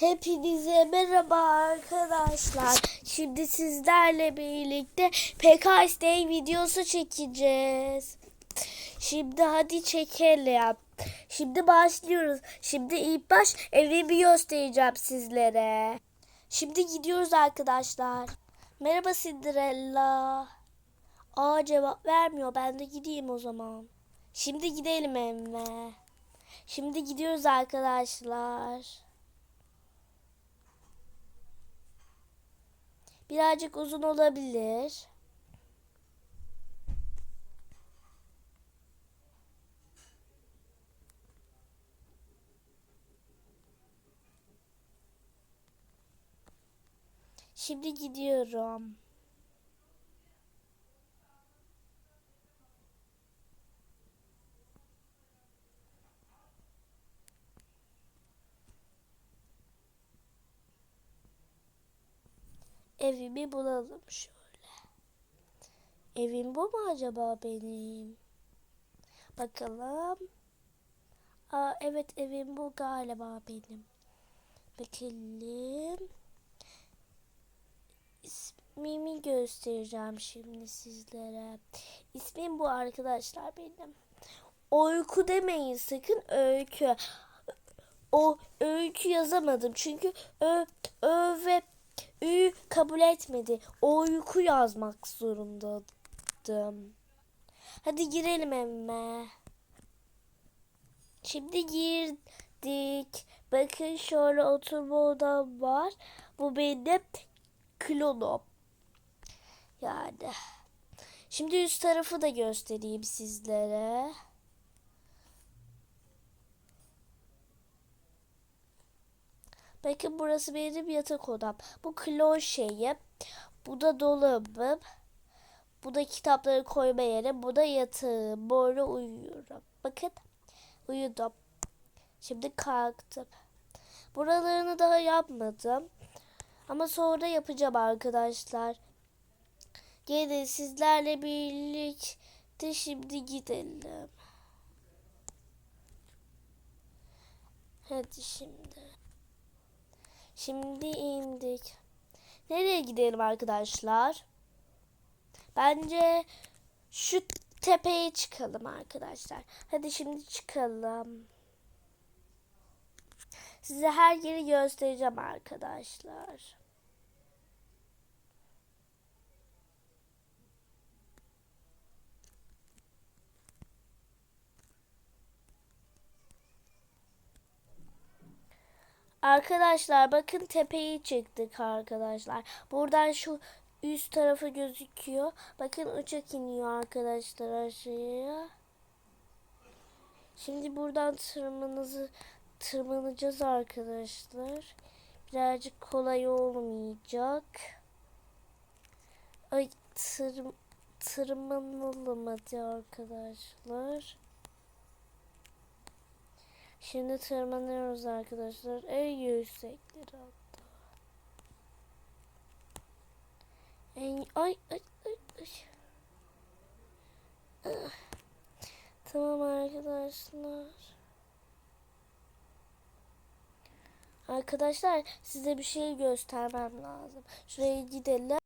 Hepinize merhaba arkadaşlar. Şimdi sizlerle birlikte PKS Day videosu çekeceğiz. Şimdi hadi çekelim. Şimdi başlıyoruz. Şimdi ilk baş evimi göstereceğim sizlere. Şimdi gidiyoruz arkadaşlar. Merhaba Cinderella. Aa cevap vermiyor. Ben de gideyim o zaman. Şimdi gidelim evime. Şimdi gidiyoruz arkadaşlar. Birazcık uzun olabilir. Şimdi gidiyorum. Evimi bulalım şöyle. Evim bu mu acaba benim? Bakalım. Aa, evet evim bu galiba benim. Bakalım. İsmimi göstereceğim şimdi sizlere. İsmim bu arkadaşlar benim. Uyku demeyin sakın öykü. O öykü yazamadım çünkü ö, ö ve ü kabul etmedi. O uyku yazmak zorundaydım. Hadi girelim emme. Şimdi girdik. Bakın şöyle oturma odam var. Bu benim klonum. Yani. Şimdi üst tarafı da göstereyim sizlere. Bakın burası benim yatak odam. Bu klon şeyi. Bu da dolabım. Bu da kitapları koyma yeri. Bu da yatağım. Böyle uyuyorum. Bakın. Uyudum. Şimdi kalktım. Buralarını daha yapmadım. Ama sonra yapacağım arkadaşlar. Gelin sizlerle birlikte şimdi gidelim. Hadi şimdi. Şimdi indik. Nereye gidelim arkadaşlar? Bence şu tepeye çıkalım arkadaşlar. Hadi şimdi çıkalım. Size her yeri göstereceğim arkadaşlar. Arkadaşlar bakın tepeyi çıktık arkadaşlar. Buradan şu üst tarafı gözüküyor. Bakın uçak iniyor arkadaşlar aşağıya. Şimdi buradan tırmanızı tırmanacağız arkadaşlar. Birazcık kolay olmayacak. Ay tır, tırmanalım hadi arkadaşlar. Şimdi tırmanıyoruz arkadaşlar. En yüksekleri hatta. En, ay ay ay ay. Ah. Tamam arkadaşlar. Arkadaşlar size bir şey göstermem lazım. Şuraya gidelim.